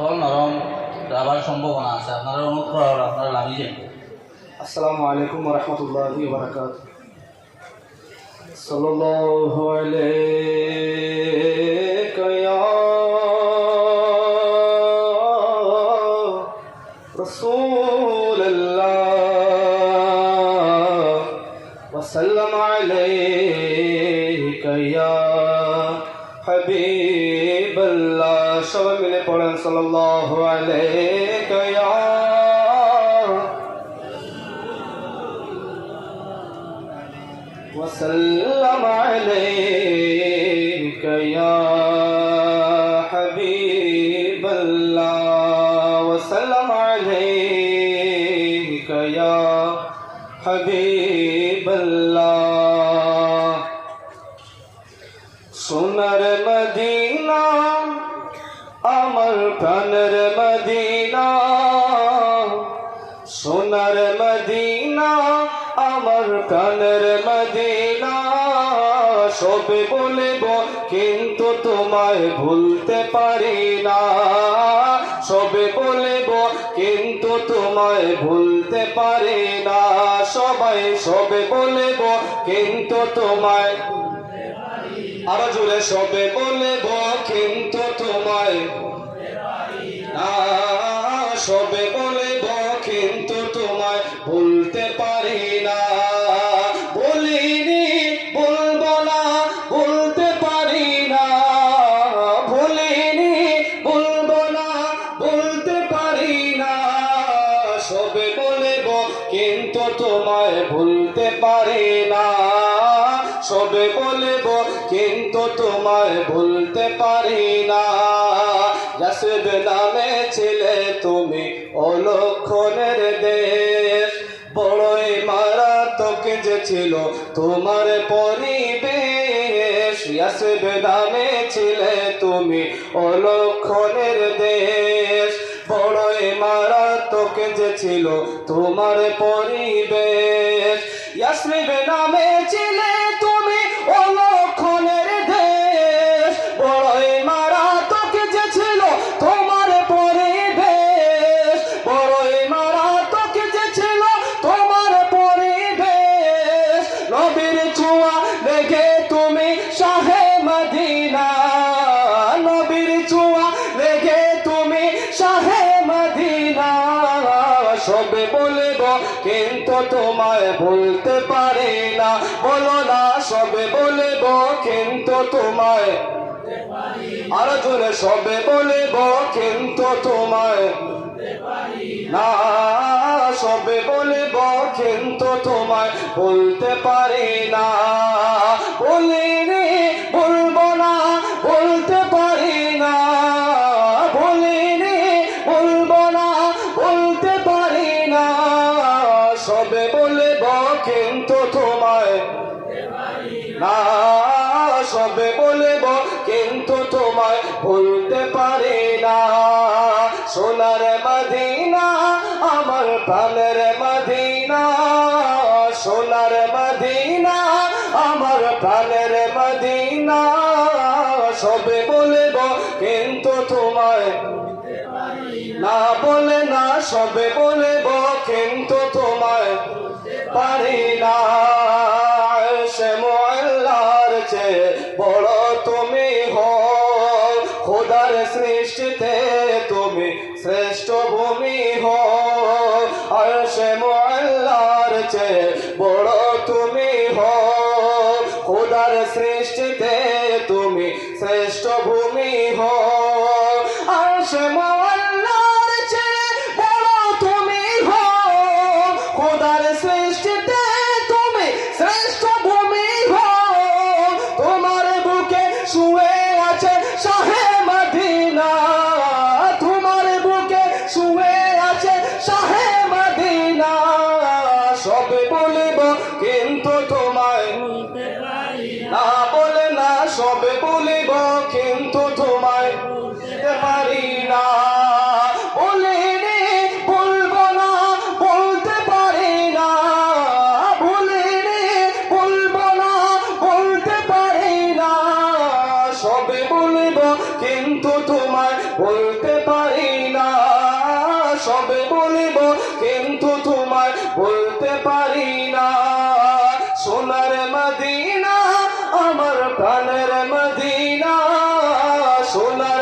তল নরম যাবার সম্ভাবনা আছে। আপনারা হলো, আপনারা লাভি যান আসসালামু আলাইকুম রহমতুল্লাহি বারাকাত সাল্লাল্লাহু আলাইকা ইয়া রাসূলুল্লাহ। ওয়া সাল্লাম আলাইকা بولن صلى الله عليك يا وسلم عليك يا حبيب الله. وسلم عليك يا حبيب الله. সোনার মদিনা, আমার প্রাণের মদিনা। সবে বলব, কিন্তু তোমায় ভুলতে পারি না। সবে বলব, কিন্তু তোমায় ভুলতে পারি না। সবাই সবে বলব, কিন্তু তোমায় আরও জুড়ে সবে বলব, কিন্তু তোমায় না। সবে তোমায় ভুলতে পারি না। বলিনি, বলব না, বলতে পারি না। ভুলিনি বলব না, বলতে পারি না। সবে বলব, কিন্তু তোমায় ভুলতে পারি না। সবে বলব, কিন্তু তোমায় ভুলতে পারি না। জাসদ নামে ছিলে তুমি অলক্ষণের দেশ। যে ছিল, তোমার পরিবেশ ইয়াসব দামে ছিলে তুমি অলক্ষণের দেশ। বড়ই মারাত্মক যে ছিল তোমার পরিবেশ ইয়াসরিব নামে ছিলে সবে বলব, কিন্তু তোমায় বলতে পারি না। বলো না, সবে বলব, কিন্তু তোমায় আরও জোরে, সবে বলব, কিন্তু তোমায় না। সবে বলব, কিন্তু তোমায় বলতে পারি কিন্তু তোমায়। না, সবে বলব, কিন্তু তোমায় ভুলতে পারি না। সোনার মদিনা, আমার প্রাণের মদিনা। সোনার মদিনা, আমার প্রাণের মদিনা। সবে বলব, কিন্তু তোমায়। না বলে না, সবে বলব, কিন্তু তোমায় পারি না। সে মোল্লার চেয়ে বড় তুমি হো খোদার সৃষ্টিতে তুমি শ্রেষ্ঠ ভূমি হো আর সে মোল্লার চেয়ে বড় তুমি হো খোদার সৃষ্টিতে তুমি শ্রেষ্ঠ ভূমি হো আর সে বলিব কিন্তু তোমায় বলতে পারি না। সোনার মদিনা আমার প্রাণের মদিনা। সোনার